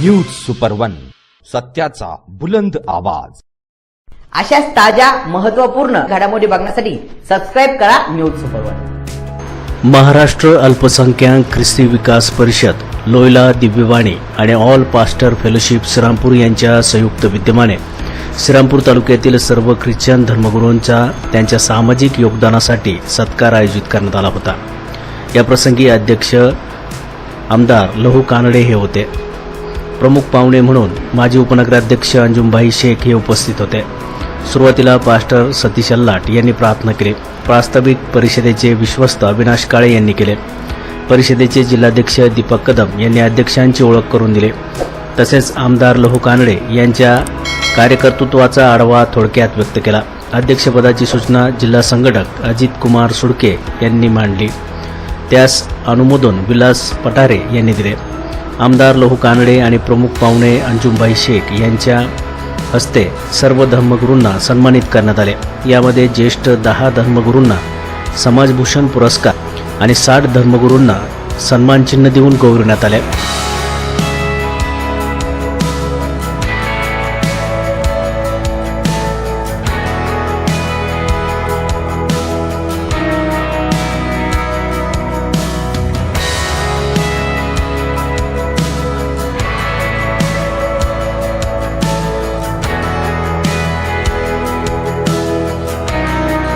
News super one सत्याचा बुलंद आवाज. अशाच ताज्या महत्त्वपूर्ण घडामोडी बघण्यासाठी सबस्क्राईब करा न्यूज सुपरवर महाराष्ट्र अल्पसंख्याक ख्रिस्ती विकास परिषद लोयला दिव्यवाणी आणि ऑल पास्टर फेलोशिप श्रीरामपूर यांच्या संयुक्त विद्यमाने श्रीरामपूर तालुक्यातील सर्व ख्रिश्चन धर्मगुरूंचा त्यांच्या सामाजिक योगदानासाठी सत्कार आयोजित करण्यात आला होता. याप्रसंगी अध्यक्ष आमदार लहू कानडे हे होते. प्रमुख पाहुणे म्हणून माजी उपनगराध्यक्ष अंजुमभाई शेख हे उपस्थित होते. सुरुवातीला पास्टर सतीश अल्लाट यांनी प्रार्थना केली. प्रास्ताविक परिषदेचे विश्वस्त अविनाश काळे यांनी केले. परिषदेचे जिल्हाध्यक्ष दीपक कदम यांनी अध्यक्षांची ओळख करून दिली. तसेच आमदार लहू कानडे यांच्या कार्यकर्तृत्वाचा आढावा थोडक्यात व्यक्त केला. अध्यक्षपदाची सूचना जिल्हा संघटक अजित कुमार सुडके यांनी मांडली. त्यास अनुमोदन विलास पठारे यांनी दिले. आमदार लहू कानडे आणि प्रमुख पाहुणे अंजुमबाई शेख यांच्या हस्ते सर्व धर्मगुरूंना सन्मानित करण्यात आले. यामध्ये ज्येष्ठ दहा धर्मगुरूंना समाजभूषण पुरस्कार आणि साठ धर्मगुरूंना सन्मानचिन्ह देऊन गौरवण्यात आले.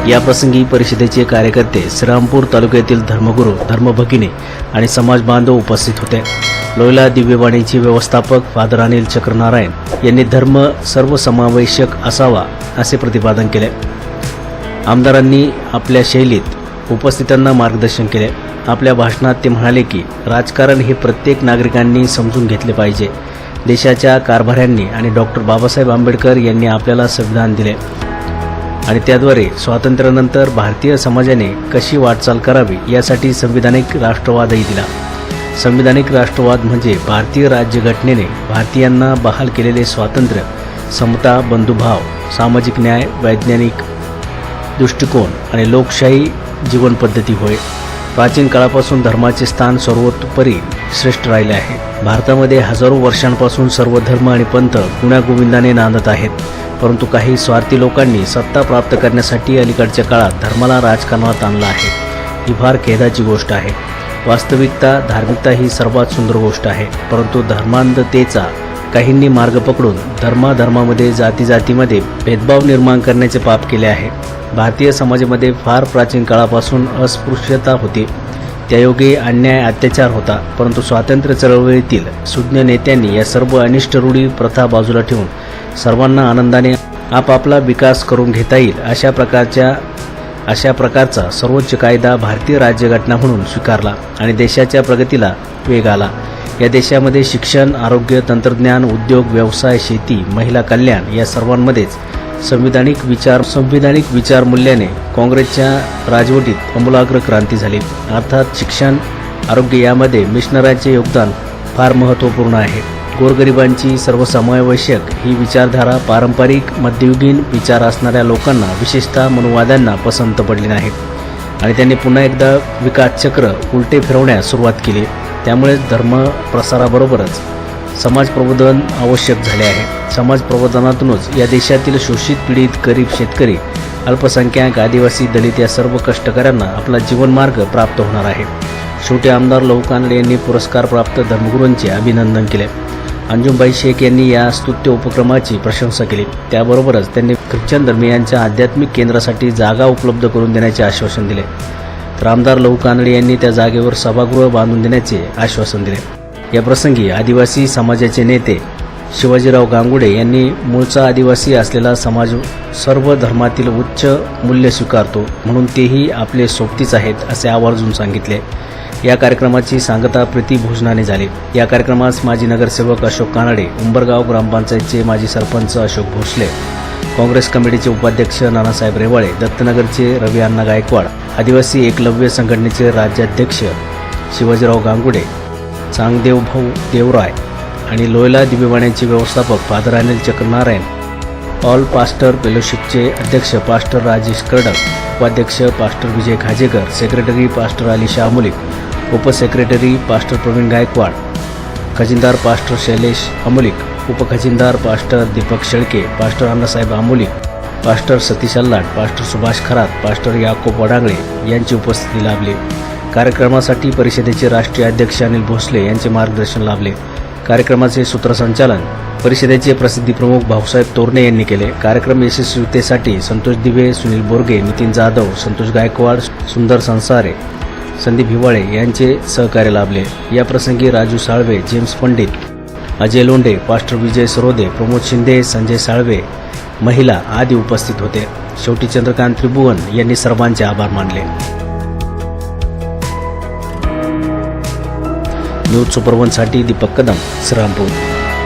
याप्रसंगी परिषदेचे कार्यकर्ते श्रीरामपूर तालुक्यातील धर्मगुरू धर्मभगिनी आणि समाज बांधव उपस्थित होते. लोयला दिव्यवाणीचे व्यवस्थापक फादर अनिल चक्रनारायण यांनी धर्म सर्वसमावेशक असावा असे प्रतिपादन केले. आमदारांनी आपल्या शैलीत उपस्थितांना मार्गदर्शन केले. आपल्या भाषणात ते म्हणाले की राजकारण हे प्रत्येक नागरिकांनी समजून घेतले पाहिजे. देशाच्या कारभाऱ्यांनी आणि डॉक्टर बाबासाहेब आंबेडकर यांनी आपल्याला संविधान दिले. आणि त्याद्वारे स्वातंत्र्यानंतर भारतीय समाजाने कशी वाटचाल करावी यासाठी संविधानिक राष्ट्रवादही दिला. संविधानिक राष्ट्रवाद म्हणजे भारतीय राज्यघटनेने भारतीयांना बहाल केलेले स्वातंत्र्य समता बंधुभाव सामाजिक न्याय वैज्ञानिक दृष्टिकोन आणि लोकशाही जीवनपद्धती होय. प्राचीन काळापासून धर्माचे स्थान सर्वोत्तपरी श्रेष्ठ राहिले आहे. भारतामध्ये हजारो वर्षांपासून सर्व धर्म आणि पंथ गुण्यागोविंदाने नांदत आहेत. परंतु काही स्वार्थी लोकांनी सत्ता प्राप्त करण्यासाठी अलीकडच्या काळात धर्माला राजकारणात आणलं आहे. ही फार खेदाची गोष्ट आहे. वास्तविकता धार्मिकता ही सर्वात सुंदर गोष्ट आहे. परंतु धर्मांधतेचा काहींनी मार्ग पकडून धर्माधर्मामध्ये जाती जातीमध्ये भेदभाव निर्माण करण्याचे पाप केले आहे. भारतीय समाजामध्ये फार प्राचीन काळापासून अस्पृश्यता होती. त्यायोगे अन्याय अत्याचार होता. परंतु स्वातंत्र्य चळवळीतील सुज्ञ नेत्यांनी या सर्व अनिष्ट रूढी प्रथा बाजूला ठेवून सर्वांना आनंदाने आपापला विकास करून घेता येईल अशा प्रकारच्या अशा प्रकारचा सर्वोच्च कायदा भारतीय राज्यघटना म्हणून स्वीकारला आणि देशाच्या प्रगतीला वेग आला. या देशामध्ये शिक्षण आरोग्य तंत्रज्ञान उद्योग व्यवसाय शेती महिला कल्याण या सर्वांमध्येच संविधानिक विचार संविधानिक विचार मूल्याने काँग्रेसच्या राजवटीत अमूलाग्र क्रांती झाली. अर्थात शिक्षण आरोग्य यामध्ये मिशनरांचे योगदान फार महत्त्वपूर्ण आहे. गोरगरिबांची सर्वसमावेशक ही विचारधारा पारंपरिक मध्ययुगीन विचार असणाऱ्या लोकांना विशेषतः मनुवाद्यांना पसंत पडली नाही आणि त्यांनी पुन्हा एकदा विकास चक्र उलटे फिरवण्यास सुरुवात केली. त्यामुळेच धर्म प्रसाराबरोबरच समाज प्रबोधन आवश्यक झाले आहे. समाज प्रबोधनातूनच या देशातील शोषित पीडित गरीब शेतकरी अल्पसंख्याक आदिवासी दलित या सर्व कष्टकऱ्यांना आपला जीवनमार्ग प्राप्त होणार आहे. शेवटी आमदार लहू कानडे यांनी पुरस्कार प्राप्त धर्मगुरूंचे अभिनंदन केले. अंजुमबाई शेख यांनी या स्तुत्य उपक्रमाची प्रशंसा केली. त्याबरोबरच त्यांनी ख्रिश्चन धर्मियांच्या आध्यात्मिक केंद्रासाठी जागा उपलब्ध करून देण्याचे आश्वासन दिले. तर आमदार लहू कानडे यांनी त्या जागेवर सभागृह बांधून देण्याचे आश्वासन दिले. या प्रसंगी आदिवासी समाजाचे नेते शिवाजीराव गांगुडे यांनी मूळचा आदिवासी असलेला समाज सर्व धर्मातील उच्च मूल्य स्वीकारतो म्हणून तेही आपले सोबतीच आहेत असे आवर्जून सांगितले. या कार्यक्रमाची सांगता प्रीती भोजनाने झाली. या कार्यक्रमास माजी नगरसेवक अशोक कानडे उंबरगाव ग्रामपंचायतचे माजी सरपंच अशोक भोसले काँग्रेस कमिटीचे उपाध्यक्ष नानासाहेब रेवाळे दत्तनगरचे रवी अण्णा गायकवाड आदिवासी एकलव्य संघटनेचे राज्याध्यक्ष शिवाजीराव गांगुडे चांगदेव भाऊ देवराय आणि लोयला दिव्यवाण्यांचे व्यवस्थापक father Anil Chakranarayan all pastor फेलोशिपचे अध्यक्ष पास्टर राजेश कर्डक उपाध्यक्ष pastor Vijay Khajekar secretary pastor Ali Shah Mulik उपसेक्रेटरी pastor Pravin Gaikwad खजिनदार pastor Shailesh Amolik उपखजिनदार pastor Deepak Shelke pastor Annasaheb Amolik pastor Satish Allat pastor Subhash Kharat pastor Yakob Wadangale यांची उपस्थिती लाभली. कार्यक्रमासाठी परिषदेचे राष्ट्रीय अध्यक्ष अनिल भोसले यांचे मार्गदर्शन लाभले. कार्यक्रमाचे सूत्रसंचालन परिषदेचे प्रसिद्धी प्रमुख भाऊसाहेब तोरणे यांनी केले. कार्यक्रम यशस्वीतेसाठी संतोष दिवे सुनील बोरगे नितीन जाधव संतोष गायकवाड सुंदर संसारे संदीप हिवाळे यांचे सहकार्य लाभले. या प्रसंगी राजू साळवे जेम्स पंडित अजय लोंडे पास्टर विजय सरोदे प्रमोद शिंदे संजय साळवे महिला आदी उपस्थित होते. शेवटी चंद्रकांत त्रिभुवन यांनी सर्वांचे आभार मानले. न्यूज सुपरवनसाठी दीपक कदम श्रीरामपूर.